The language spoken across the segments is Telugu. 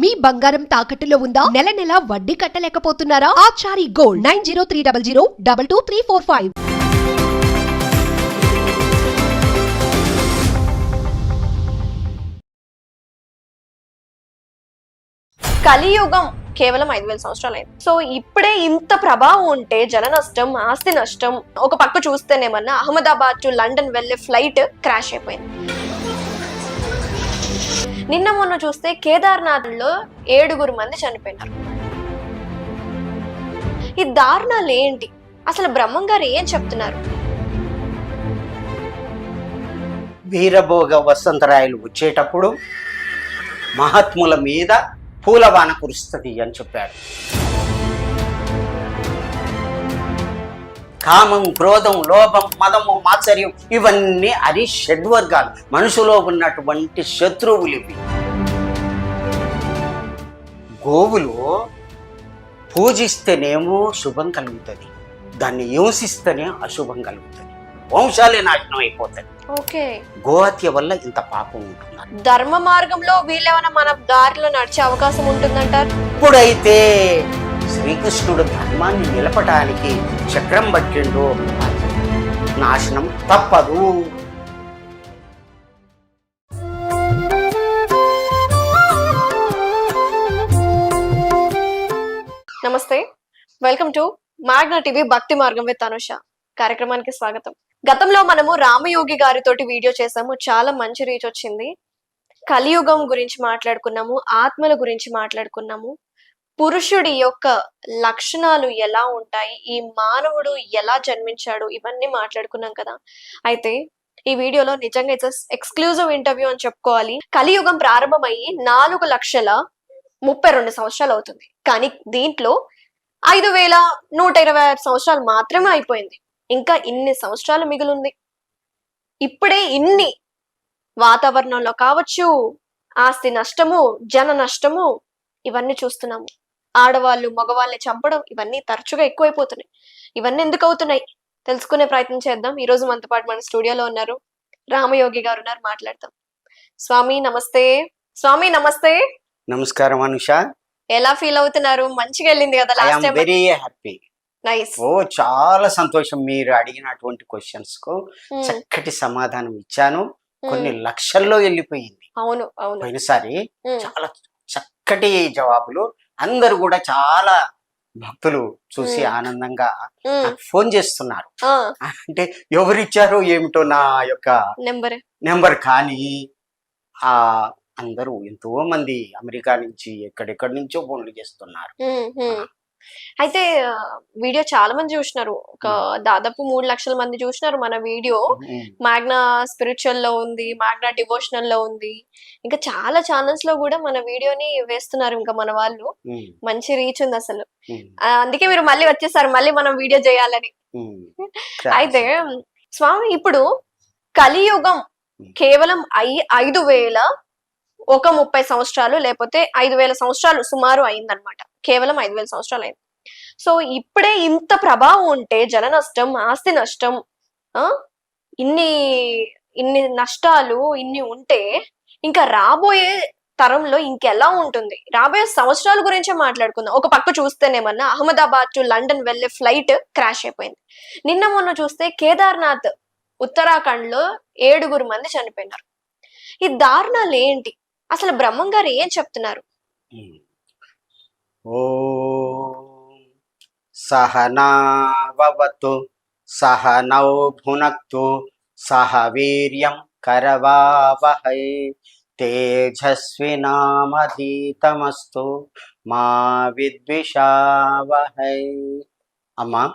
మీ బంగారం తాకట్టులో ఉందా? నెల నెల వడ్డీ కట్టలేకపోతున్నారా? Achari gold nine zero three double zero double two three four five. కలియుగం కేవలం ఐదు వేల సంవత్సరాలు అయింది. సో ఇప్పుడే ఇంత ప్రభావం ఉంటే జన నష్టం ఆస్తి నష్టం ఒక పక్క చూస్తేనేమన్నా అహ్మదాబాద్ టు లండన్ వెళ్ళే ఫ్లైట్ క్రాష్ అయిపోయింది. నిన్న మొన్న చూస్తే కేదార్నాథ్లో ఏడుగురు మంది చనిపోయినారు. ఈ దారుణాలు ఏంటి? అసలు బ్రహ్మం గారు ఏం చెప్తున్నారు? వీరభోగ వసంతరాయలు వచ్చేటప్పుడు మహాత్ముల మీద పూలవాన కురుస్తుంది అని చెప్పాడు. కామం క్రోధం లోభం మదము మాత్సర్యం ఇవన్నీ అది షడ్వర్గాలు మనుషులో ఉన్నటువంటి శత్రువులు ఇవి. గోవులు పూజిస్తేనేమో శుభం కలుగుతుంది. దాన్ని హింసిస్తేనే అశుభం కలుగుతుంది. వంశాలే నాశనం అయిపోతాయి. ఓకే. గోహత్య వల్ల ఇంత పాపం ఉంటున్నారు ధర్మ మార్గంలో వీళ్ళేమైనా మన దారిలో నడిచే అవకాశం ఉంటుందంటారు? ఇప్పుడైతే శ్రీకృష్ణుడు ధర్మాన్ని నిలపటానికి చక్రం పట్టిండు నాశనం తప్పదు. నమస్తే. వెల్కమ్ టు మ్యాగ్నా టీవీ భక్తి మార్గం విత్ అనుష. కార్యక్రమానికి స్వాగతం. గతంలో మనము రామయోగి గారితోటి వీడియో చేసాము. చాలా మంచి రీచ్ వచ్చింది. కలియుగం గురించి మాట్లాడుకున్నాము ఆత్మల గురించి మాట్లాడుకున్నాము. పురుషుడి యొక్క లక్షణాలు ఎలా ఉంటాయి? ఈ మానవుడు ఎలా జన్మించాడు? ఇవన్నీ మాట్లాడుకున్నాం కదా. అయితే ఈ వీడియోలో నిజంగా ఇట్స్ ఎక్స్క్లూజివ్ ఇంటర్వ్యూ అని చెప్పుకోవాలి. కలియుగం ప్రారంభమయ్యి నాలుగు లక్షల ముప్పై రెండు సంవత్సరాలు అవుతుంది. కానీ దీంట్లో ఐదు వేల నూట ఇరవై ఆరు సంవత్సరాలు మాత్రమే అయిపోయింది. ఇంకా ఇన్ని సంవత్సరాలు మిగులుంది. ఇప్పుడే ఇన్ని వాతావరణంలో కావచ్చు ఆస్తి నష్టము జన నష్టము ఇవన్నీ చూస్తున్నాము. ఆడవాళ్ళు మగవాళ్ళని చంపడం ఇవన్నీ తరచుగా ఎక్కువైపోతున్నాయి. ఇవన్నీ ఎందుకు అవుతున్నాయి? తెలుసుకునే ప్రయత్నం చేద్దాం. ఈ రోజు మనతో పాటు మన స్టూడియోలో ఉన్నారు రామయోగి గారు ఉన్నారు. మాట్లాడతాం. స్వామి నమస్తే. స్వామి నమస్తే. నమస్కారం అనుష. ఎలా ఫీల్ అవుతున్నారు? మంచిగా వెళ్ళింది కదా last time very happy nice ఓ చాలా సంతోషం మీరు అడిగినటువంటి క్వశ్చన్స్కు చక్కటి సమాధానం ఇచ్చాను. కొన్ని లక్షల్లో వెళ్ళిపోయింది. అవును అవును. పోయినసారి ఉమ్, చాలా చక్కటి జవాబులు అందరు కూడా చాలా భక్తులు చూసి. ఆనందంగా ఫోన్ చేస్తున్నారు. అంటే ఎవరిచ్చారో ఏమిటో నా యొక్క నెంబర్. నెంబర్ కానీ ఆ అందరూ ఎంతో మంది అమెరికా నుంచి ఎక్కడెక్కడి నుంచో ఫోన్లు చేస్తున్నారు. అయితే వీడియో చాలా మంది చూసినారు. ఒక దాదాపు మూడు లక్షల మంది చూసినారు మన వీడియో. మాగ్నా స్పిరిచువల్లో ఉంది మాగ్నా డివోషనల్లో ఉంది. ఇంకా చాలా ఛానల్స్లో కూడా మన వీడియోని వేస్తున్నారు ఇంకా మన వాళ్ళు. మంచి రీచ్ ఉంది అసలు. అందుకే మీరు మళ్ళీ వచ్చేసారు మళ్ళీ మనం వీడియో చేయాలని. అయితే స్వామి ఇప్పుడు కలియుగం కేవలం ఐ ఐదు వేల ఒక ముప్పై సంవత్సరాలు లేకపోతే ఐదు వేల సంవత్సరాలు సుమారు అయిందనమాట కేవలం ఐదు వేల సంవత్సరాలు అయింది. సో ఇప్పుడే ఇంత ప్రభావం ఉంటే జన నష్టం ఆస్తి నష్టం ఇన్ని ఇన్ని నష్టాలు ఇన్ని ఉంటే ఇంకా రాబోయే తరంలో ఇంకెలా ఉంటుంది? రాబోయే సంవత్సరాల గురించే మాట్లాడుకుందాం. ఒక పక్క చూస్తేనేమన్నా అహ్మదాబాద్ టు లండన్ వెళ్ళే ఫ్లైట్ క్రాష్ అయిపోయింది. నిన్న మొన్న చూస్తే కేదార్నాథ్ ఉత్తరాఖండ్లో ఏడుగురు మంది చనిపోయినారు. ఈ దారుణాలు ఏంటి అసలు బ్రహ్మం గారు ఏం చెప్తున్నారు? ఓ సహనావతు సహనౌ భునక్తు సహ వీర్యం కరవావహై తేజస్వినామధీతమస్తు మా విద్విషావహై. అమ్మా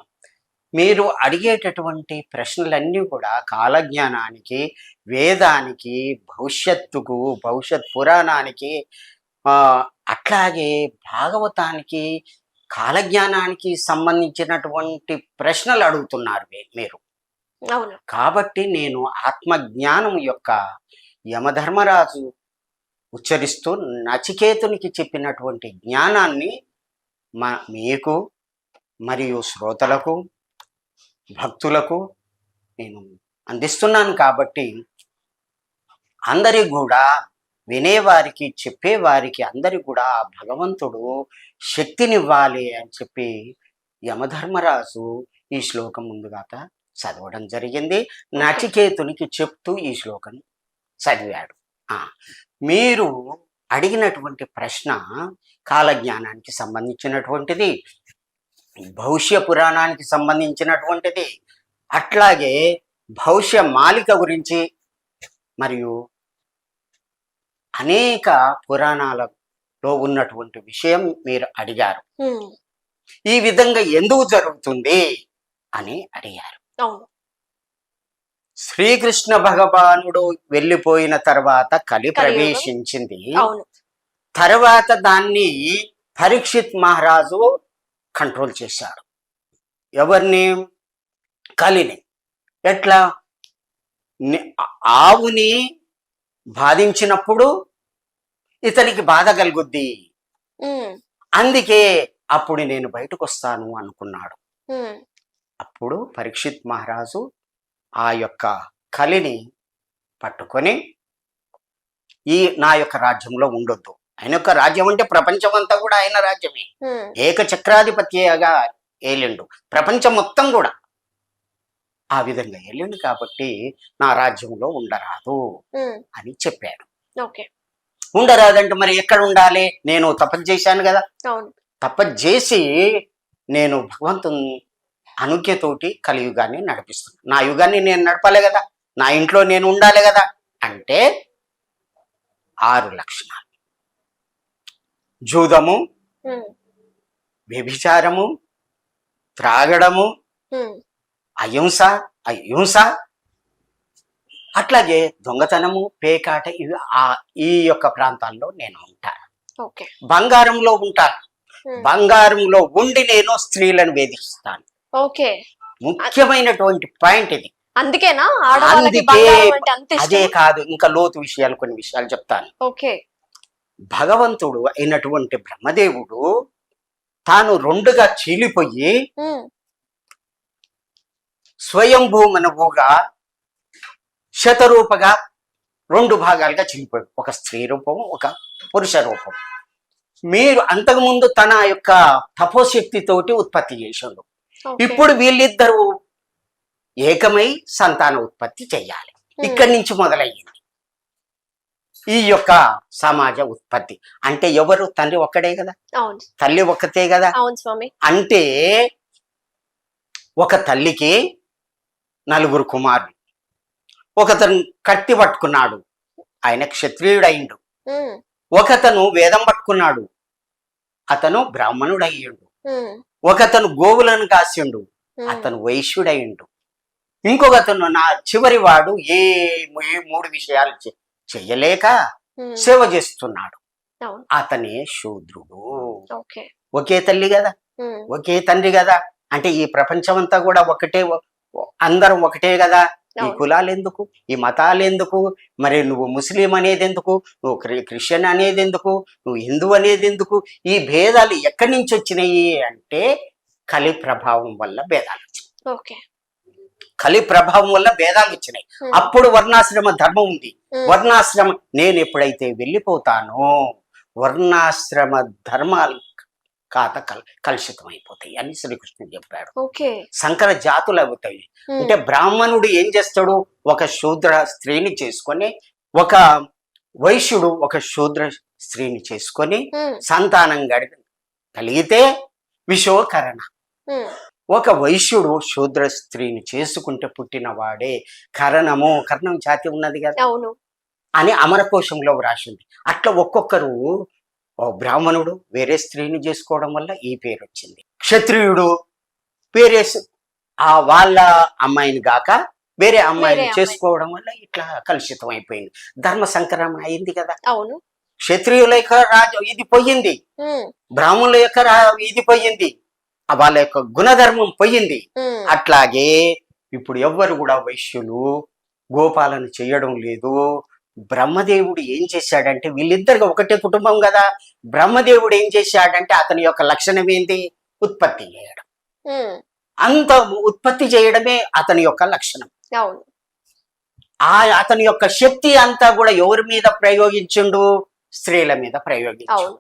మీరు అడిగేటటువంటి ప్రశ్నలన్నీ కూడా కాలజ్ఞానానికి వేదానికి భవిష్యత్తుకు భవిష్యత్ పురాణానికి అట్లాగే భాగవతానికి కాలజ్ఞానానికి సంబంధించినటువంటి ప్రశ్నలు అడుగుతున్నారు మీరు. అవును. కాబట్టి నేను ఆత్మజ్ఞానం యొక్క యమధర్మరాజు ఉచ్చరిస్తూ నచికేతునికి చెప్పినటువంటి జ్ఞానాన్ని మా మీకు మరియు శ్రోతలకు భక్తులకు నేను అందిస్తున్నాను కాబట్టి అందరికి కూడా వినేవారికి చెప్పేవారికి అందరికి కూడా భగవంతుడు శక్తినివ్వాలి అని చెప్పి యమధర్మరాజు ఈ శ్లోకం ముందుగాత చదవడం జరిగింది. నచికేతునికి చెప్తూ ఈ శ్లోకం చదివాడు. ఆ, మీరు అడిగినటువంటి ప్రశ్న కాలజ్ఞానానికి సంబంధించినటువంటిది భవిష్య పురాణానికి సంబంధించినటువంటిది అట్లాగే భవిష్య మాలిక గురించి మరియు అనేక పురాణాలలో ఉన్నటువంటి విషయం మీరు అడిగారు. ఈ విధంగా ఎందుకు జరుగుతుంది అని అడిగారు. శ్రీకృష్ణ భగవానుడు వెళ్ళిపోయిన తర్వాత కలి. ప్రవేశించింది. తర్వాత దాన్ని పరీక్షిత్ మహారాజు కంట్రోల్ చేశాడు ఎవరిని? కలిని. ఎట్లా? ఆవుని బాధించినప్పుడు ఇతనికి బాధ కలుగుద్ది. అందుకే అప్పుడు నేను బయటకు వస్తాను అనుకున్నాడు అప్పుడు పరీక్షిత్ మహారాజు ఆ యొక్క కలిని పట్టుకొని ఈ నా యొక్క రాజ్యంలో ఉండొద్దు. ఆయన యొక్క రాజ్యం అంటే ప్రపంచం అంతా కూడా ఆయన రాజ్యమే. ఏక చక్రాధిపత్యగా ఏలిండు. ప్రపంచం మొత్తం కూడా ఆ విధంగా ఏలిండు కాబట్టి నా రాజ్యంలో ఉండరాదు అని చెప్పాడు. ఓకే. ఉండరాదంటే మరి ఎక్కడ ఉండాలి? నేను తపస్సు చేశాను కదా. తపస్సు చేసి నేను భగవంతుని అనుజ్ఞతోటి కలియుగాన్ని నడిపిస్తున్నాను నా యుగాన్ని నేను నడపాలి కదా. నా ఇంట్లో నేను ఉండాలి కదా. అంటే ఆరు లక్షణాలు. జూదము వ్యభిచారము త్రాగడము అహింస అహింస అట్లాగే దొంగతనము పేకాట ఇవి ఆ ఈ యొక్క ప్రాంతాల్లో నేను ఉంటాను. ఓకే. బంగారంలో ఉంటాను. బంగారంలో ఉండి నేను స్త్రీలను వేధిస్తాను. ఓకే. ముఖ్యమైనటువంటి పాయింట్ ఇది. అందుకేనా? అందుకే అదే కాదు ఇంకా లోతు విషయాలు కొన్ని విషయాలు చెప్తాను. ఓకే. భగవంతుడు అయినటువంటి బ్రహ్మదేవుడు తాను రెండుగా చీలిపోయి ఉమ్, స్వయంభూమనువుగా శతరూపగా రెండు భాగాలుగా చీలిపోయాడు ఒక స్త్రీ రూపం ఒక పురుష రూపం. మీరు అంతకుముందు తన యొక్క తపోశక్తితోటి ఉత్పత్తి ఓకే. ఇప్పుడు వీళ్ళిద్దరూ ఏకమై సంతాన ఉత్పత్తి చేయాలి. ఉమ్, ఇక్కడి నుంచి మొదలయ్యింది. ఈ యొక్క సమాజ ఉత్పత్తి. అంటే ఎవరు? తండ్రి ఒక్కడే కదా? తల్లి ఒక్కతే కదా? అంటే ఒక తల్లికి నలుగురు కుమారులు. ఒకతను కత్తి పట్టుకున్నాడు. ఆయన క్షత్రియుడయిండు. ఒకతను వేదం పట్టుకున్నాడు. అతను బ్రాహ్మణుడయ్యిండు. ఒకతను గోవులను కాసిండు. అతను వైశ్యుడయిండు ఇంకొకతను నా చివరి వాడు ఏ మూడు విషయాలు చెయ్యలేక సేవ చేస్తున్నాడు. అతనే శూద్రుడు. ఒకే తల్లి కదా ఒకే తండ్రి కదా అంటే ఈ ప్రపంచం అంతా కూడా ఒకటే అందరం ఒకటే కదా ఈ. కులాలు ఎందుకు ఈ మతాలు ఎందుకు మరి నువ్వు ముస్లిం అనేది ఎందుకు నువ్వు క్రి- క్రిస్టియన్ అనేది ఎందుకు నువ్వు హిందూ అనేది ఎందుకు ఈ భేదాలు ఎక్కడి నుంచి వచ్చినాయి అంటే కలి ప్రభావం వల్ల భేదాలు వచ్చినాయి. ఓకే. కలి ప్రభావం వల్ల భేదాలు వచ్చినాయి. అప్పుడు వర్ణాశ్రమ ధర్మం ఉంది. వర్ణాశ్రమ నేను ఎప్పుడైతే వెళ్ళిపోతానో వర్ణాశ్రమ ధర్మాలు కాత కల్ కలుషితం అయిపోతాయి అని శ్రీకృష్ణుడు చెప్పాడు. సంకర జాతులు అవుతాయి అంటే బ్రాహ్మణుడు ఏం చేస్తాడు? ఒక శూద్ర స్త్రీని చేసుకొని ఒక వైశ్యుడు ఒక శూద్ర స్త్రీని చేసుకొని సంతానం గడి కలిగితే విశ్వకరణ ఉమ్, ఒక వైశ్యుడు శూద్ర స్త్రీని చేసుకుంటే పుట్టిన వాడే కరణము కరణం జాతి ఉన్నది కదా. అవును. అని అమరకోశంలో వ్రాసింది. అట్లా ఒక్కొక్కరు బ్రాహ్మణుడు వేరే స్త్రీని చేసుకోవడం వల్ల ఈ పేరు వచ్చింది. క్షత్రియుడు వేరే ఆ వాళ్ళ అమ్మాయిని గాక వేరే అమ్మాయిని అమ్మాయి. చేసుకోవడం వల్ల ఇట్లా కలుషితం అయిపోయింది. ధర్మ సంక్రమణ అయింది కదా. అవును. క్షత్రియుల యొక్క రాజు ఇది పోయింది. బ్రాహ్మణుల యొక్క ఇది పోయింది. వాళ్ళ యొక్క గుణధర్మం పోయింది. అట్లాగే ఇప్పుడు ఎవ్వరు కూడా వైశ్యులు గోపాలను చేయడం లేదు. బ్రహ్మదేవుడు ఏం చేశాడంటే వీళ్ళిద్దరికి ఒకటే కుటుంబం కదా. బ్రహ్మదేవుడు ఏం చేశాడంటే అతని యొక్క లక్షణం ఏంటి ఉత్పత్తి చేయడం. అంత ఉత్పత్తి చేయడమే అతని యొక్క లక్షణం. ఆ అతని యొక్క శక్తి అంతా కూడా ఎవరి మీద ప్రయోగించిండు? స్త్రీల మీద ప్రయోగించు అవును.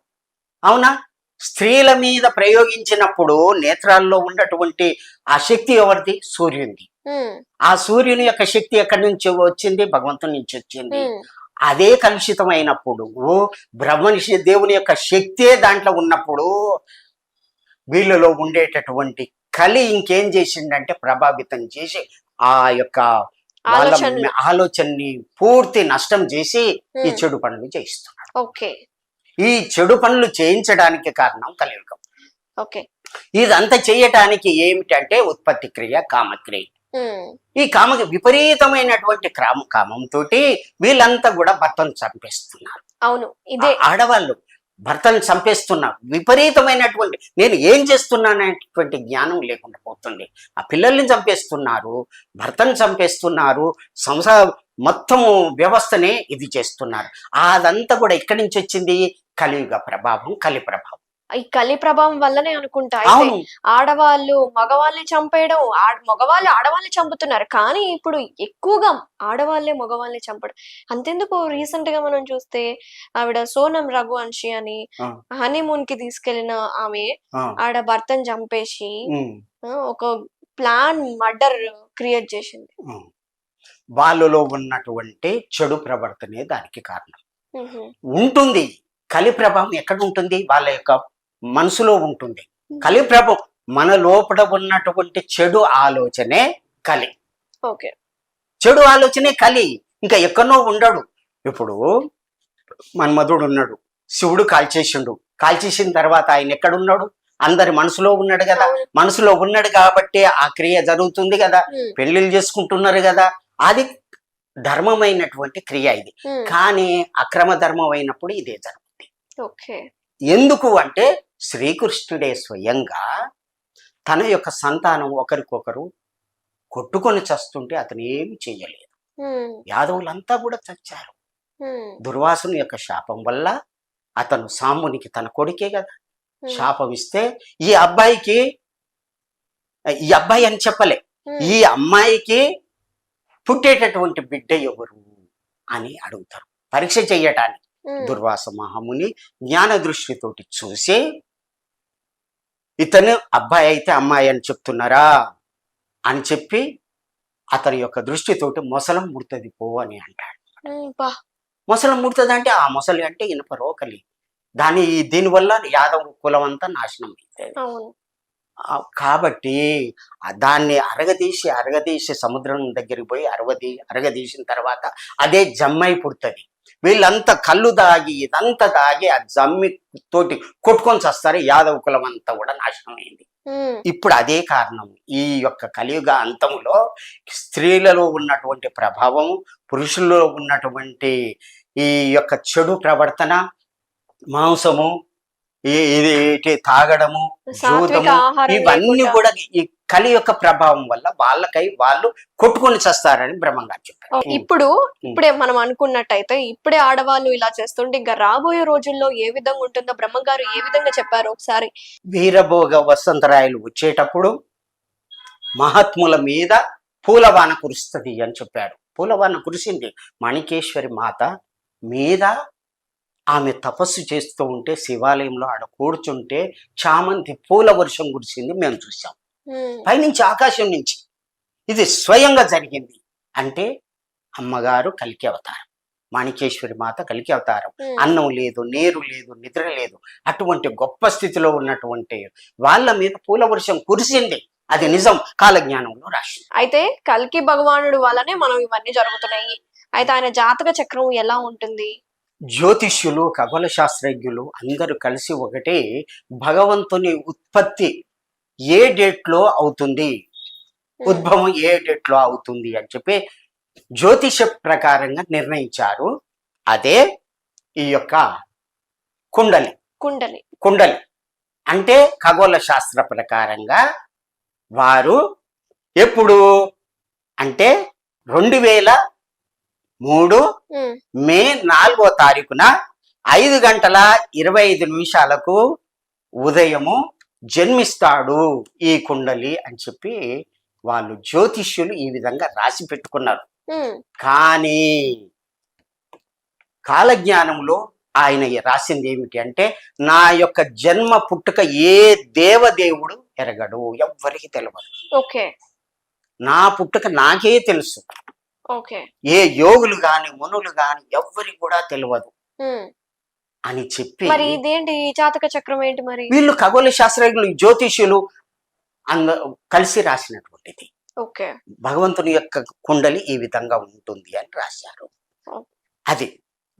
అవునా? స్త్రీల మీద ప్రయోగించినప్పుడు నేత్రాల్లో ఉన్నటువంటి ఆ శక్తి ఎవరిది? సూర్యునిది. ఉమ్, ఆ సూర్యుని యొక్క శక్తి ఎక్కడి నుంచి వచ్చింది? భగవంతుని నుంచి వచ్చింది. అదే కలుషితమైనప్పుడు బ్రహ్మనిషి దేవుని యొక్క శక్తే దాంట్లో ఉన్నప్పుడు వీళ్ళలో ఉండేటటువంటి కలి ఇంకేం చేసిండంటే ప్రభావితం చేసి ఆ యొక్క వాళ్ళ. ఆలోచనని పూర్తి నష్టం చేసి ఈ చెడు పనులు చేయిస్తున్నాడు. ఓకే. ఈ చెడు పనులు చేయించడానికి కారణం కలియుగం. ఓకే. ఇదంతా చేయటానికి ఏమిటంటే ఉత్పత్తి క్రియ కామక్రియ. ఈ కామ విపరీతమైనటువంటి కామ కామంతో వీళ్ళంతా కూడా భర్తను చంపేస్తున్నారు. అవును ఇదే. ఆడవాళ్ళు భర్తను చంపేస్తున్నారు. విపరీతమైనటువంటి నేను ఏం చేస్తున్నాననేటువంటి జ్ఞానం లేకుండా పోతుంది. ఆ పిల్లల్ని చంపేస్తున్నారు భర్తను చంపేస్తున్నారు సంసార మొత్తము వ్యవస్థనే ఇది చేస్తున్నారు. అదంతా కూడా ఎక్కడి నుంచి వచ్చింది? కలియుగ ప్రభావం కలి ప్రభావం ఈ కలి ప్రభావం వల్లనే అనుకుంటా. అయితే ఆడవాళ్ళు మగవాళ్ళని చంపేయడం మగవాళ్ళు ఆడవాళ్ళని చంపుతున్నారు. కానీ ఇప్పుడు ఎక్కువగా ఆడవాళ్ళే మగవాళ్ళని చంపడం. అంతెందుకు? రీసెంట్గా మనం చూస్తే ఆవిడ సోనం రఘువంశి అని. హనీమూన్కి తీసుకెళ్ళిన ఆమె ఆడ భర్తను చంపేసి ఒక ప్లాన్ మర్డర్ క్రియేట్ చేసింది. వాళ్ళలో ఉన్నటువంటి చెడు ప్రవర్తనే దానికి కారణం. ఉంటుంది. కలి ప్రభావం ఎక్కడ ఉంటుంది? వాళ్ళ యొక్క మనసులో ఉంటుంది. కలి ప్రభావం మన లోపల ఉన్నటువంటి చెడు ఆలోచనే కలి. ఓకే. చెడు ఆలోచనే కలి. ఇంకా ఎక్కడో ఉండడు. ఇప్పుడు మన్మధుడు ఉన్నాడు. శివుడు కాల్చేసిండు. కాల్చేసిన తర్వాత ఆయన ఎక్కడున్నాడు? అందరి మనసులో ఉన్నాడు కదా. మనసులో ఉన్నాడు కాబట్టి ఆ క్రియ జరుగుతుంది కదా. పెళ్ళిళ్ళు చేసుకుంటున్నారు కదా. అది ధర్మమైనటువంటి క్రియ ఇది. కానీ అక్రమ ధర్మం అయినప్పుడు ఇదే జరుగుతుంది. ఎందుకు అంటే శ్రీకృష్ణుడే స్వయంగా తన యొక్క సంతానం ఒకరికొకరు కొట్టుకొని చస్తుంటే అతను ఏమి చేయలేదు యాదవులంతా కూడా చచ్చారు. దుర్వాసుని యొక్క శాపం వల్ల అతను సామునికి తన కొడుకే కదా. శాపం ఇస్తే ఈ అబ్బాయికి ఈ అబ్బాయి అని చెప్పలే. ఈ అమ్మాయికి పుట్టేటటువంటి బిడ్డ ఎవరు అని అడుగుతారు. పరీక్ష చెయ్యటానికి దుర్వాస మహాముని జ్ఞాన దృష్టితోటి చూసి ఇతను అబ్బాయి అయితే అమ్మాయి అని చెప్తున్నారా? అని చెప్పి అతని యొక్క దృష్టితోటి మొసలం ముడుతుంది పో అని అంటాడు. మొసలం ముడుతుంది అంటే ఆ మొసలి అంటే ఇనుప రోకలి. దాని దీనివల్ల యాదవ కులం అంతా నాశనం అవుతుంది. కాబట్టి దాన్ని అరగదీసి అరగదీసి సముద్రం దగ్గరికి పోయి అరవది అరగదీసిన తర్వాత అదే జమ్మై పుడుతుంది వీళ్ళంతా కళ్ళు దాగి ఇదంతా దాగి ఆ జమ్మి తోటి కొట్టుకొని చస్తారు యాదవ కులం అంతా కూడా నాశనం అయింది. ఉమ్, ఇప్పుడు అదే కారణం. ఈ యొక్క కలియుగ అంతములో స్త్రీలలో ఉన్నటువంటి ప్రభావం పురుషుల్లో ఉన్నటువంటి ఈ యొక్క చెడు ప్రవర్తన మాంసము ఇది తాగడము ఆహారం ఇవన్నీ కూడా కలి యొక్క ప్రభావం వల్ల వాళ్ళకై వాళ్ళు కొట్టుకొని చస్తారని బ్రహ్మంగారు చెప్పారు. ఇప్పుడు ఇప్పుడే మనం అనుకున్నట్టయితే ఇప్పుడే ఆడవాళ్ళు ఇలా చేస్తుంటే ఇంకా రాబోయే రోజుల్లో ఏ విధంగా ఉంటుందో బ్రహ్మగారు ఏ విధంగా చెప్పారు ఒకసారి? వీరభోగ వసంతరాయలు వచ్చేటప్పుడు మహాత్ముల మీద పూలవాన కురుస్తుంది అని చెప్పాడు. పూలవాన కురిసింది మణికేశ్వరి మాత మీద ఆమె తపస్సు చేస్తూ ఉంటే శివాలయంలో ఆడ కూర్చుంటే చామంతి పూల వర్షం కురిసింది మేము చూసాం పైనుంచి ఆకాశం నుంచి. ఇది స్వయంగా జరిగింది. అంటే అమ్మగారు కలికి అవతారం. మాణికేశ్వరి మాత కలికి అవతారం. అన్నం లేదు నీరు లేదు నిద్ర లేదు. అటువంటి గొప్ప స్థితిలో ఉన్నటువంటి వాళ్ళ మీద పూల వర్షం కురిసింది. అది నిజం కాలజ్ఞానంలో రాసింది. అయితే కల్కి భగవానుడు వల్లనే మనం ఇవన్నీ జరుగుతున్నాయి. అయితే ఆయన జాతక చక్రం ఎలా ఉంటుంది? జ్యోతిష్యులు ఖగోళ శాస్త్రజ్ఞులు అందరూ కలిసి ఒకటే భగవంతుని ఉత్పత్తి ఏ డేట్లో అవుతుంది ఉద్భవం ఏ డేట్లో అవుతుంది అని చెప్పి జ్యోతిష ప్రకారంగా నిర్ణయించారు. అదే ఈ యొక్క కుండలి. కుండలి. కుండలి. అంటే ఖగోళ శాస్త్ర ప్రకారంగా వారు ఎప్పుడు? అంటే రెండు వేల మూడు మే నాలుగో తారీఖున ఐదు గంటల ఇరవై ఐదు నిమిషాలకు ఉదయము జన్మిస్తాడు ఈ కుండలి అని చెప్పి వాళ్ళు జ్యోతిష్యులు ఈ విధంగా రాసి పెట్టుకున్నారు. కానీ కాలజ్ఞానంలో ఆయన రాసింది ఏమిటి అంటే నా యొక్క జన్మ పుట్టుక ఏ దేవదేవుడు ఎరగడు ఎవ్వరికి తెలియదు ఓకే. నా పుట్టుక నాకే తెలుసు. ఓకే. ఏ యోగులు గాని మునులు గాని ఎవ్వరికి కూడా తెలియదు. అని చెప్పి మరి ఇదేంటి? జాతక చక్రం ఏంటి మరి? వీళ్ళు ఖగోళ శాస్త్రజ్ఞులు జ్యోతిష్యులు అంద కలిసి రాసినటువంటిది. ఓకే. భగవంతుని యొక్క కుండలి ఈ విధంగా ఉంటుంది అని రాశారు. అది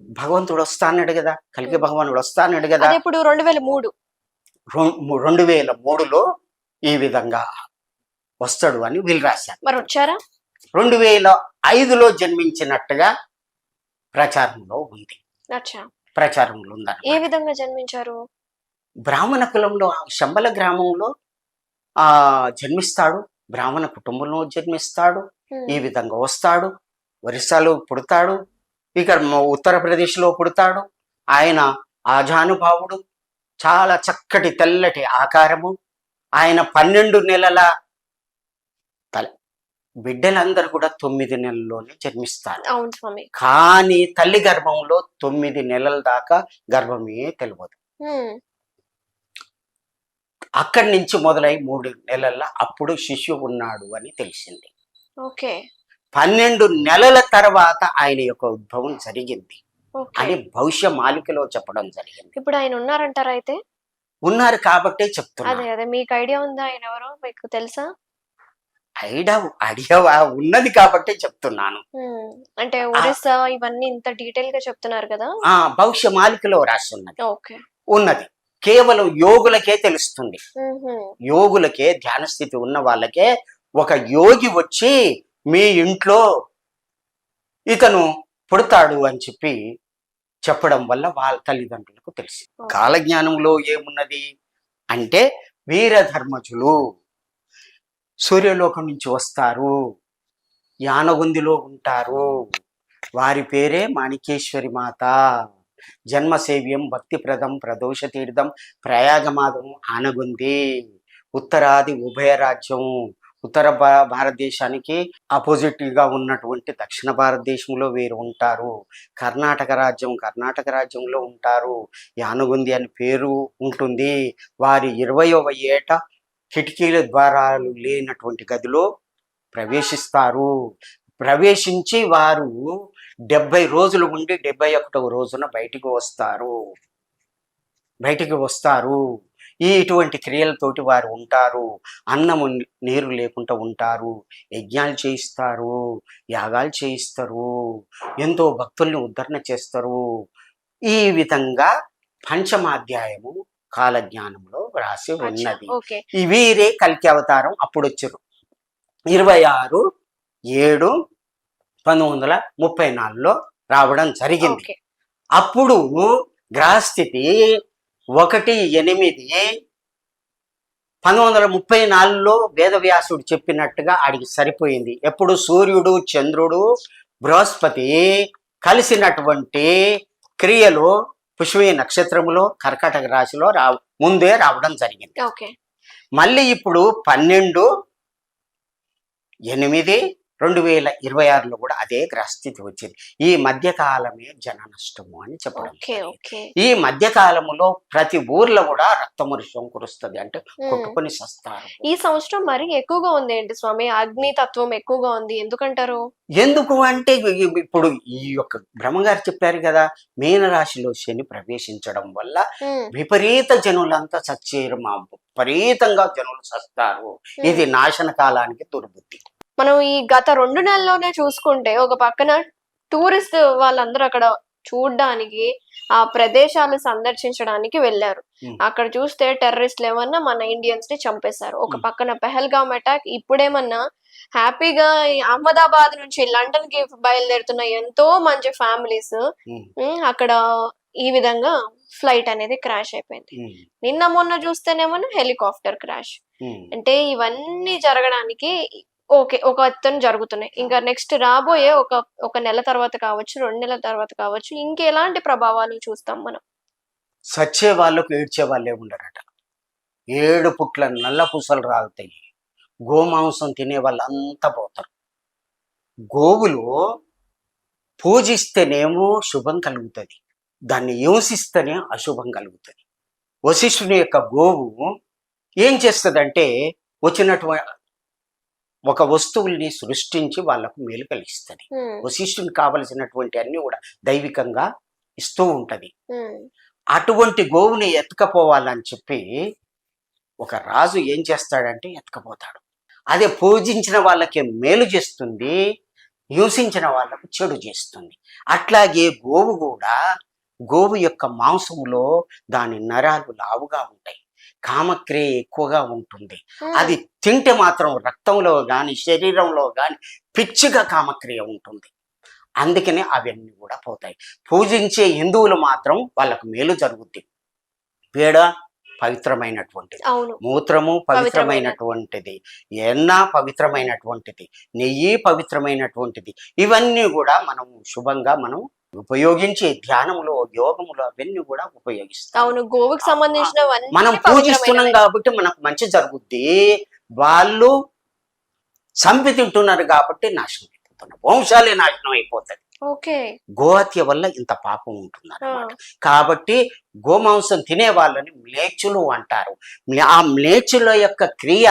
భగవంతుడు వస్తాన్నాడు కదా కలిగి భగవానుడు వస్తాన్నాడు కదా. అది ఇప్పుడు రెండు వేల మూడు. రెండు వేల మూడులో ఈ విధంగా వస్తాడు అని వీళ్ళు రాశారు. మరి వచ్చారా? రెండు వేల ఐదులో జన్మించినట్టుగా ప్రచారంలో ఉంది. అచ్చా ప్రచారంలో ఉందన్నమాట ఏ విధంగా జన్మించారు? బ్రాహ్మణ కులంలో ఆ శంబల గ్రామంలో ఆ జన్మిస్తాడు. బ్రాహ్మణ కుటుంబంలో జన్మిస్తాడు. ఈ విధంగా వస్తాడు. ఒరిస్సాలో పుడతాడు. ఇక్కడ ఉత్తరప్రదేశ్లో పుడతాడు. ఆయన ఆజానుభావుడు. చాలా చక్కటి తెల్లటి ఆకారము. ఆయన పన్నెండు నెలల తల బిడ్డలందరూ కూడా తొమ్మిది నెలల్లోనే జన్మిస్తారు. అవును స్వామి. కానీ తల్లి గర్భంలో తొమ్మిది నెలల దాకా గర్భమే తెలియదు. అక్కడి నుంచి మొదలై మూడు నెలల అప్పుడు శిశువు ఉన్నాడు అని తెలిసింది. ఓకే. పన్నెండు నెలల తర్వాత ఆయన యొక్క ఉద్భవం జరిగింది. అని భవిష్య మాలికలో చెప్పడం జరిగింది. ఇప్పుడు ఆయన ఉన్నారంటారా అయితే? ఉన్నారు కాబట్టే అదే చెప్తున్నా అదే. మీకు ఐడియా ఉందా? ఆయన ఎవరో? మీకు తెలుసా? ఐడియా ఐడియా ఉన్నది కాబట్టే చెప్తున్నాను. అంటే ఒరిస్సా ఇవన్నీ ఇంత డీటెయిల్గా చెప్తున్నారు కదా? ఆ భవిష్య మాలికలో రాసి ఉన్నది ఓకే. ఉన్నది. కేవలం యోగులకే తెలుస్తుంది. యోగులకే ధ్యాన స్థితి ఉన్న వాళ్ళకే ఒక యోగి వచ్చి మీ ఇంట్లో ఇతను పుడతాడు అని చెప్పి చెప్పడం వల్ల వాళ్ళ తల్లిదండ్రులకు తెలిసి. కాలజ్ఞానంలో ఏమున్నది? అంటే వీరధర్మజులు. సూర్యలోకం నుంచి వస్తారు. యానగుందిలో ఉంటారు. వారి పేరే మాణికేశ్వరి మాత. జన్మసేవ్యం భక్తిప్రదం ప్రదోష తీర్థం ప్రయాగమాదం ఆనగుంది. ఉత్తరాది ఉభయ రాజ్యం. ఉత్తర భారతదేశానికి ఆపోజిట్గా ఉన్నటువంటి దక్షిణ భారతదేశంలో వీరు ఉంటారు. కర్ణాటక రాజ్యం కర్ణాటక రాజ్యంలో ఉంటారు. యానగుంది అని పేరు ఉంటుంది. వారి ఇరవయవ ఏట కిటికీల ద్వారాలు లేనటువంటి గదిలో ప్రవేశిస్తారు. ప్రవేశించి వారు డెబ్బై రోజులు ఉండి డెబ్బై ఒకటవ రోజున బయటికి వస్తారు. బయటికి వస్తారు. ఈ ఇటువంటి క్రియలతోటి వారు ఉంటారు. అన్నము నీరు లేకుండా ఉంటారు. యజ్ఞాలు చేయిస్తారు. యాగాలు చేయిస్తారు. ఎంతో భక్తుల్ని ఉద్ధరణ చేస్తారు. ఈ విధంగా పంచమాధ్యాయము కాలజ్ఞానంలో రాసి ఉన్నది. ఈ వీరే కల్కి అవతారం అప్పుడు వచ్చారు ఇరవై ఆరు ఏడు పంతొమ్మిది వందల ముప్పై నాలుగులో రావడం జరిగింది. అప్పుడు గ్రహస్థితి ఒకటి ఎనిమిది పంతొమ్మిది వందల ముప్పై నాలుగులో వేదవ్యాసుడు చెప్పినట్టుగా ఆడికి సరిపోయింది. ఎప్పుడు సూర్యుడు చంద్రుడు బృహస్పతి కలిసినటువంటి క్రియలు పుష్పి నక్షత్రములో కర్కాటక రాశిలో రా ముందే రావడం జరిగింది. ఓకే. మళ్ళీ ఇప్పుడు పన్నెండు ఎనిమిది రెండు వేల ఇరవై ఆరులో కూడా అదే గ్రహస్థితి వచ్చింది. ఈ మధ్య కాలమే జన నష్టము అని చెప్పడం ఈ మధ్య కాలములో ప్రతి ఊర్లో కూడా రక్తమరుషం కురుస్తుంది అంటే. కొట్టుకొని సస్తారు. ఈ సంవత్సరం మరి ఎక్కువగా ఉంది ఏంటి స్వామి? అగ్ని తత్వం ఎక్కువగా ఉంది. ఎందుకంటారు? ఎందుకు అంటే ఇప్పుడు ఈ యొక్క బ్రహ్మగారు చెప్పారు కదా మీనరాశిలో శని ప్రవేశించడం వల్ల విపరీత జనులంతా చచ్చేరు మా విపరీతంగా జనులు చస్తారు ఇది నాశన కాలానికి దుర్బుద్ధి. మనం ఈ గత రెండు నెలల్లోనే చూసుకుంటే ఒక పక్కన టూరిస్ట్ వాళ్ళందరూ అక్కడ చూడ్డానికి ఆ ప్రదేశాలు సందర్శించడానికి వెళ్ళారు. అక్కడ చూస్తే టెర్రరిస్ట్లు ఏమన్నా మన ఇండియన్స్ని చంపేశారు ఒక. పక్కన పెహల్గామ్ అటాక్ ఇప్పుడేమన్నా హ్యాపీగా అహ్మదాబాద్ నుంచి లండన్కి బయలుదేరుతున్న ఎంతో మంచి ఫ్యామిలీస్ అక్కడ ఈ విధంగా ఫ్లైట్ అనేది క్రాష్ అయిపోయింది నిన్న మొన్న చూస్తేనేమో హెలికాప్టర్ క్రాష్. అంటే ఇవన్నీ జరగడానికి ఓకే ఒక ఎత్తున జరుగుతున్నాయి. ఇంకా నెక్స్ట్ రాబోయే ఒక ఒక నెల తర్వాత కావచ్చు రెండు నెలల తర్వాత కావచ్చు ఇంకెలాంటి ప్రభావాలు చూస్తాం మనం? సచ్చే వాళ్ళకు ఏడ్చే వాళ్ళే ఉండరట. ఏడు పుట్ల నల్ల పూసలు రాలుతాయి. గోమాంసం తినే వాళ్ళంతా పోతారు. గోవులు పూజిస్తేనేమో శుభం కలుగుతుంది. దాన్ని హింసిస్తేనే అశుభం కలుగుతుంది. వశిష్ఠుని యొక్క గోవు ఏం చేస్తుందంటే వచ్చినటువంటి ఒక వస్తువుల్ని సృష్టించి వాళ్ళకు మేలు కలిగిస్తుంది. ఉమ్, వశిష్ఠునికి కావలసినటువంటి అన్ని కూడా దైవికంగా ఇస్తూ ఉంటది. అటువంటి గోవుని ఎత్తుకపోవాలని చెప్పి ఒక రాజు ఏం చేస్తాడంటే ఎత్తుకపోతాడు. అదే పూజించిన వాళ్ళకి మేలు చేస్తుంది హింసించిన వాళ్ళకు చెడు చేస్తుంది. అట్లాగే గోవు కూడా గోవు యొక్క మాంసములో దాని నరాలు లావుగా ఉంటాయి. కామక్రియ ఎక్కువగా ఉంటుంది. అది తింటే మాత్రం రక్తంలో గాని శరీరంలో గాని పిచ్చిగా కామక్రియ ఉంటుంది. అందుకనే అవన్నీ కూడా పోతాయి. పూజించే హిందువులు మాత్రం వాళ్ళకు మేలు జరుగుద్ది. పేడ పవిత్రమైనటువంటిది. మూత్రము పవిత్రమైనటువంటిది. ఎన్న పవిత్రమైనటువంటిది. నెయ్యి పవిత్రమైనటువంటిది. ఇవన్నీ కూడా మనం శుభంగా మనం ఉపయోగించే ధ్యానములో యోగములో అవన్నీ కూడా ఉపయోగిస్తాం. అవును గోవుకి సంబంధించినవన్నీ మనం పూజిస్తున్నాం. కాబట్టి మనకు మంచి జరుగుద్ది. వాళ్ళు చంపి తింటున్నారు కాబట్టి నాశనం అయిపోతున్నారు వంశాలే నాశనం అయిపోతుంది ఓకే. గోహత్య వల్ల ఇంత పాపం ఉంటున్నారు ఆ, కాబట్టి గోమాంసం తినే వాళ్ళని మ్లేచ్చులు అంటారు. ఆ మ్లేచ్చుల యొక్క క్రియ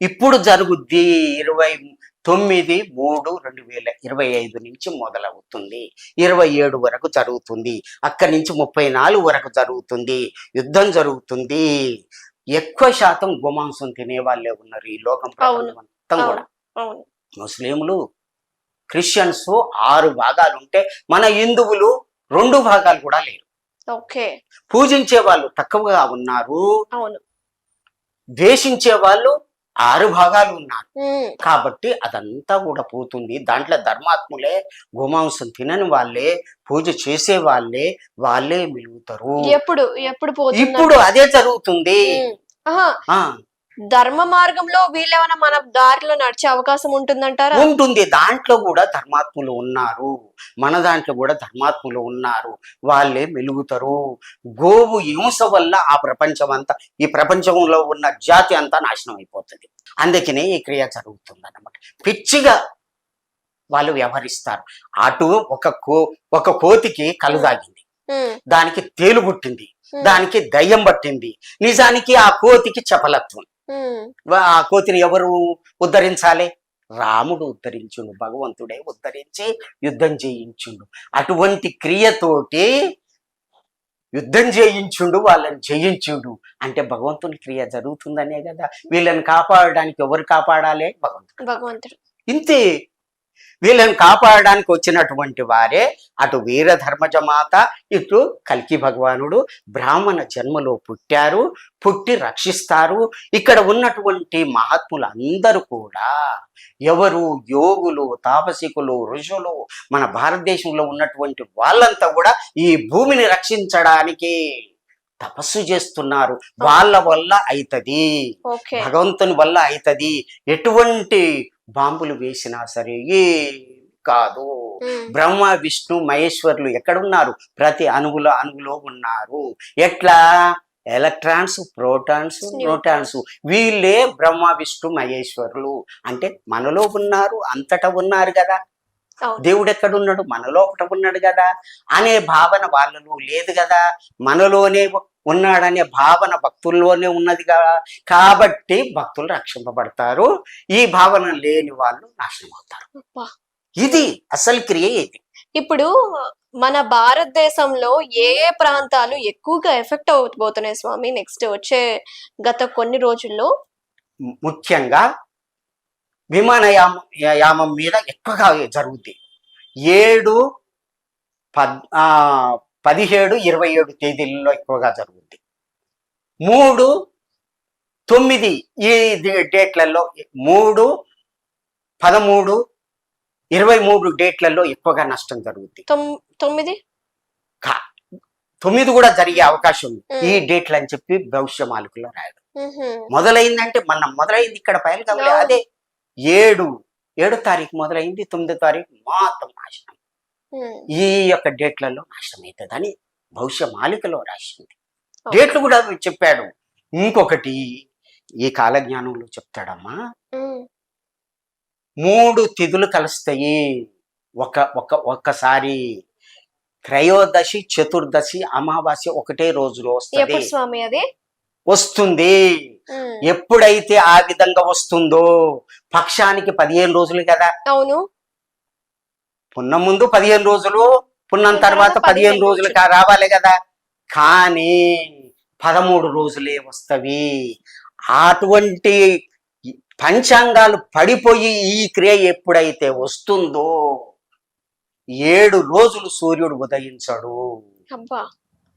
ఇప్పుడు జరుగుద్ది. ఇరవై తొమ్మిది మూడు రెండు వేల ఇరవై ఐదు నుంచి మొదలవుతుంది. ఇరవై ఏడు వరకు జరుగుతుంది. అక్కడి నుంచి ముప్పై నాలుగు వరకు జరుగుతుంది. యుద్ధం జరుగుతుంది. ఎక్కువ శాతం గోమాంసం తినే వాళ్ళే ఉన్నారు ఈ లోకం మొత్తం కూడా. ముస్లింలు క్రిస్టియన్స్ ఆరు భాగాలు ఉంటే మన హిందువులు రెండు భాగాలు కూడా లేరు. ఓకే. పూజించే వాళ్ళు తక్కువగా ఉన్నారు. ద్వేషించే వాళ్ళు ఆరు భాగాలు ఉన్నారు కాబట్టి అదంతా కూడా పోతుంది. దాంట్లో ధర్మాత్ములే గోమాంసం తినని వాళ్ళే పూజ చేసే వాళ్ళే వాళ్ళే మిలుగుతారు ఎప్పుడు ఎప్పుడు ఇప్పుడు అదే జరుగుతుంది. ధర్మ మార్గంలో వీళ్ళేమైనా మన దారిలో నడిచే అవకాశం ఉంటుందంటారా? ఉంటుంది. దాంట్లో కూడా ధర్మాత్ములు ఉన్నారు. మన దాంట్లో కూడా ధర్మాత్ములు ఉన్నారు. వాళ్ళే మెలుగుతారు. గోవు హింస వల్ల ఆ ప్రపంచం అంతా ఈ ప్రపంచంలో ఉన్న జాతి అంతా నాశనం అయిపోతుంది. అందుకనే ఈ క్రియ జరుగుతుంది అన్నమాట పిచ్చిగా వాళ్ళు వ్యవహరిస్తారు. అటు ఒక కో ఒక కోతికి కలు తాగింది ఉమ్, దానికి తేలు పుట్టింది. దానికి దయ్యం పట్టింది. నిజానికి ఆ కోతికి చపలత్వం. ఆ కోతిని ఎవరు ఉద్ధరించాలి? రాముడు ఉద్ధరించుండు భగవంతుడే ఉద్ధరించి యుద్ధం చేయించుండు అటువంటి క్రియతోటి యుద్ధం చేయించుండు వాళ్ళని జయించుండు. అంటే భగవంతుని క్రియ జరుగుతుందనే కదా. వీళ్ళని కాపాడడానికి ఎవరు కాపాడాలి? భగవంతుడు. భగవంతుడు. ఇంతే. వీళ్ళని కాపాడడానికి వచ్చినటువంటి వారే అటు వీర ధర్మజమాత ఇటు కల్కి భగవానుడు. బ్రాహ్మణ జన్మలో పుట్టారు పుట్టి రక్షిస్తారు. ఇక్కడ ఉన్నటువంటి మహాత్ములు అందరూ కూడా ఎవరు యోగులు తాపసికులు ఋషులు మన భారతదేశంలో ఉన్నటువంటి వాళ్ళంతా కూడా ఈ భూమిని రక్షించడానికి తపస్సు చేస్తున్నారు. వాళ్ళ వల్ల అయితది. ఓకే. భగవంతుని వల్ల అవుతుంది ఎటువంటి బాంబులు వేసినా సరే ఏ కాదు. బ్రహ్మ విష్ణు మహేశ్వరులు ఎక్కడున్నారు? ప్రతి అణువులో అణువులో ఉన్నారు. ఎట్లా? Electrons protons neutrons. వీళ్ళే బ్రహ్మ విష్ణు మహేశ్వరులు. అంటే మనలో ఉన్నారు అంతటా ఉన్నారు కదా. దేవుడు ఎక్కడున్నాడు? మనలో ఒకటి ఉన్నాడు కదా. అనే భావన వాళ్ళలో లేదు కదా. మనలోనే ఉన్నాడనే భావన భక్తుల్లోనే ఉన్నది కదా కాబట్టి భక్తులు రక్షింపబడతారు. ఈ భావన లేని వాళ్ళు నాశనం అవుతారు. ఇది అసలు క్రియ ఇది ఇప్పుడు మన భారతదేశంలో ఏ ఏ ప్రాంతాలు ఎక్కువగా ఎఫెక్ట్ అవబోతున్నాయి స్వామి? నెక్స్ట్ వచ్చే గత కొన్ని రోజుల్లో ముఖ్యంగా విమానయామం యామం మీద ఎక్కువగా జరుగుద్ది. ఏడు పద్ ఆ, పదిహేడు ఇరవై ఏడు తేదీలలో ఎక్కువగా జరుగుద్ది మూడు తొమ్మిది ఈ డేట్లలో మూడు పదమూడు ఇరవై మూడు డేట్లలో ఎక్కువగా నష్టం జరుగుద్ది తొమ్- తొమ్మిది తొమ్మిది కూడా జరిగే అవకాశం ఉంది ఈ. డేట్లు అని చెప్పి భవిష్యమాలికలో రాయడం ఉహుం. మొదలైందంటే మన మొదలైంది ఇక్కడ పైన. అదే ఏడు ఏడో తారీఖు మొదలైంది తొమ్మిదో తారీఖు మొత్తం నాశనం. ఈ యొక్క డేట్లలో నాశనం అవుతుందని భవిష్య మాలికలో రాసింది. డేట్లు కూడా చెప్పాడు. ఇంకొకటి ఈ కాలజ్ఞానంలో చెప్తాడమ్మా. మూడు తిథులు కలుస్తాయి. ఒక ఒక ఒక్కసారి త్రయోదశి చతుర్దశి అమావాస్య ఒకటే రోజులో వస్తుంది. స్వామి అది? వస్తుంది. ఎప్పుడైతే ఆ విధంగా వస్తుందో పక్షానికి పదిహేను రోజులు కదా. అవును. పున్నం ముందు పదిహేను రోజులు పున్నం తర్వాత పదిహేను రోజులు రావాలి కదా. కానీ పదమూడు రోజులే వస్తవి. అటువంటి పంచాంగాలు పడిపోయి ఈ క్రియ ఎప్పుడైతే వస్తుందో ఏడు రోజులు సూర్యుడు ఉదయించడు.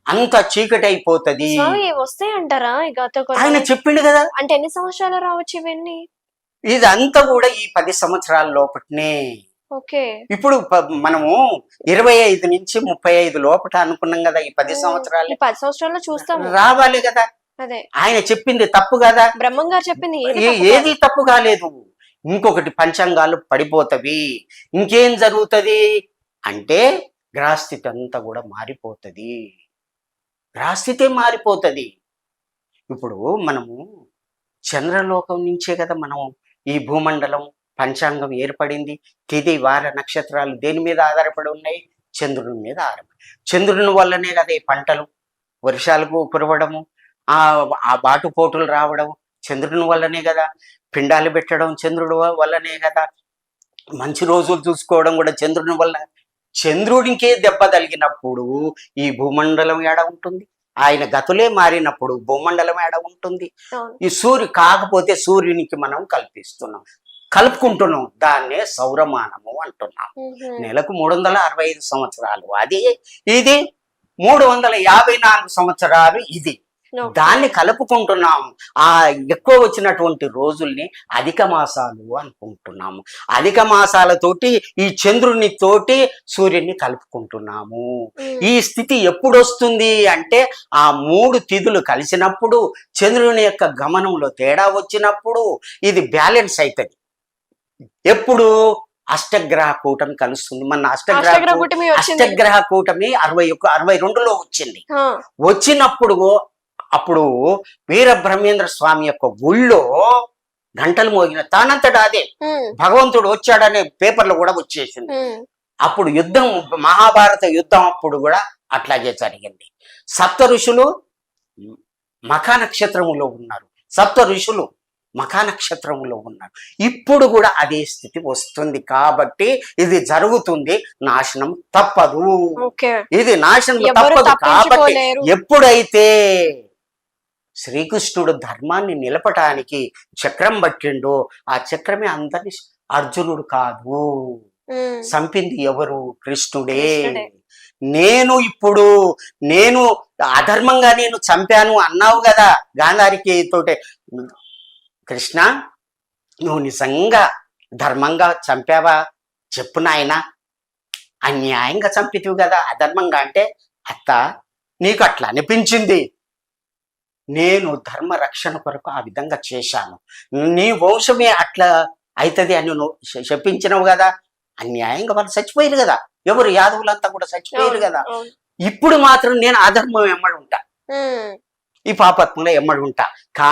అంత చీకటి అయిపోతది స్వామి వస్తే అంటారా ఈ గత కొన్ని- ఆయన చెప్పిండు కదా. అంటే ఎన్ని సంవత్సరాలు రావచ్చు ఇవన్నీ? ఇదంతా కూడా ఈ పది సంవత్సరాల లోపటనే. ఇప్పుడు మనము ఇరవై ఐదు నుంచి ముప్పై ఐదు లోపట అనుకున్నాం కదా ఈ పది సంవత్సరాలు. పది సంవత్సరాల్లో చూస్తాము. రావాలి కదా. అదే. ఆయన చెప్పింది తప్పు కదా. బ్రహ్మం గారు చెప్పింది. ఏది తప్పు కాలేదు. ఇంకొకటి పంచాంగాలు పడిపోతవి. ఇంకేం జరుగుతది? అంటే గ్రహస్థితి అంతా కూడా మారిపోతది. గ్రహస్థితే మారిపోతది. ఇప్పుడు మనము చంద్రలోకం నుంచే కదా మనం ఈ భూమండలం పంచాంగం ఏర్పడింది. తిథి వార నక్షత్రాలు దేని మీద ఆధారపడి ఉన్నాయి? చంద్రుని మీద ఆధారపడి. చంద్రుని వల్లనే కదా ఈ పంటలు వర్షాలకు కురవడము ఆ ఆ బాటుపోటులు రావడం చంద్రుని వల్లనే కదా పిండాలు పెట్టడం చంద్రుడు వల్లనే కదా మంచి రోజులు చూసుకోవడం కూడా చంద్రుని వల్ల. చంద్రుడికే దెబ్బ తగిలినప్పుడు ఈ భూమండలం ఏడ ఉంటుంది? ఆయన గతులే మారినప్పుడు భూమండలం ఏడ ఉంటుంది. ఈ సూర్యు కాకపోతే సూర్యునికి మనం కల్పిస్తున్నాం. కలుపుకుంటున్నాం. దాన్నే సౌరమానము అంటున్నాం. నెలకు మూడు వందల అరవై ఐదు సంవత్సరాలు. అది ఇది మూడు వందల యాభై నాలుగు సంవత్సరాలు ఇది. దాన్ని కలుపుకుంటున్నాం ఆ ఎక్కువ వచ్చినటువంటి రోజుల్ని అధిక మాసాలు అనుకుంటున్నాము. అధిక మాసాలతోటి ఈ చంద్రుని తోటి సూర్యుని కలుపుకుంటున్నాము. ఈ స్థితి ఎప్పుడు వస్తుంది అంటే ఆ మూడు తిథులు కలిసినప్పుడు చంద్రుని యొక్క గమనంలో తేడా వచ్చినప్పుడు ఇది బ్యాలెన్స్ అవుతుంది ఎప్పుడు అష్టగ్రహ కూటమి కలుస్తుంది. మన అష్టగ్రహ కూటమి అష్టగ్రహ కూటమి అరవై ఒక్క అరవై రెండులో వచ్చింది. వచ్చినప్పుడు అప్పుడు వీర బ్రహ్మేంద్ర స్వామి యొక్క గుళ్ళో గంటలు మోగిన తానంతటా అదే. భగవంతుడు వచ్చాడనే పేపర్లో కూడా వచ్చేసింది. అప్పుడు యుద్ధం మహాభారత యుద్ధం అప్పుడు కూడా అట్లాగే జరిగింది. సప్త ఋషులు మఖా నక్షత్రములో ఉన్నారు. సప్త ఋషులు మఖా నక్షత్రములో ఉన్నారు ఇప్పుడు కూడా అదే స్థితి వస్తుంది కాబట్టి ఇది జరుగుతుంది నాశనం తప్పదు. ఇది నాశనం తప్పదు కాబట్టి ఎప్పుడైతే శ్రీకృష్ణుడు ధర్మాన్ని నిలపటానికి చక్రం పట్టిండో ఆ చక్రమే అందరిని అర్జునుడు కాదు. చంపింది ఎవరు? కృష్ణుడే. నేను ఇప్పుడు నేను అధర్మంగా నేను చంపాను అన్నావు కదా గాంధారికి తోటే. కృష్ణ నువ్వు నిజంగా ధర్మంగా చంపావా? చెప్పు నాయనా. అన్యాయంగా చంపితివి కదా అధర్మంగా అంటే అత్త నీకు అట్లా అనిపించింది. నేను ధర్మ రక్షణ కొరకు ఆ విధంగా చేశాను. నీ వంశమే అట్లా అవుతుంది అని నువ్వు శపించినవు కదా. అన్యాయంగా వాళ్ళు చచ్చిపోయారు కదా. ఎవరు యాదవులంతా కూడా చచ్చిపోయారు కదా. ఇప్పుడు మాత్రం నేను అధర్మం ఎమ్మడి ఉంటా. ఈ పాపత్వంలో ఎమ్మడి ఉంటా. కానీ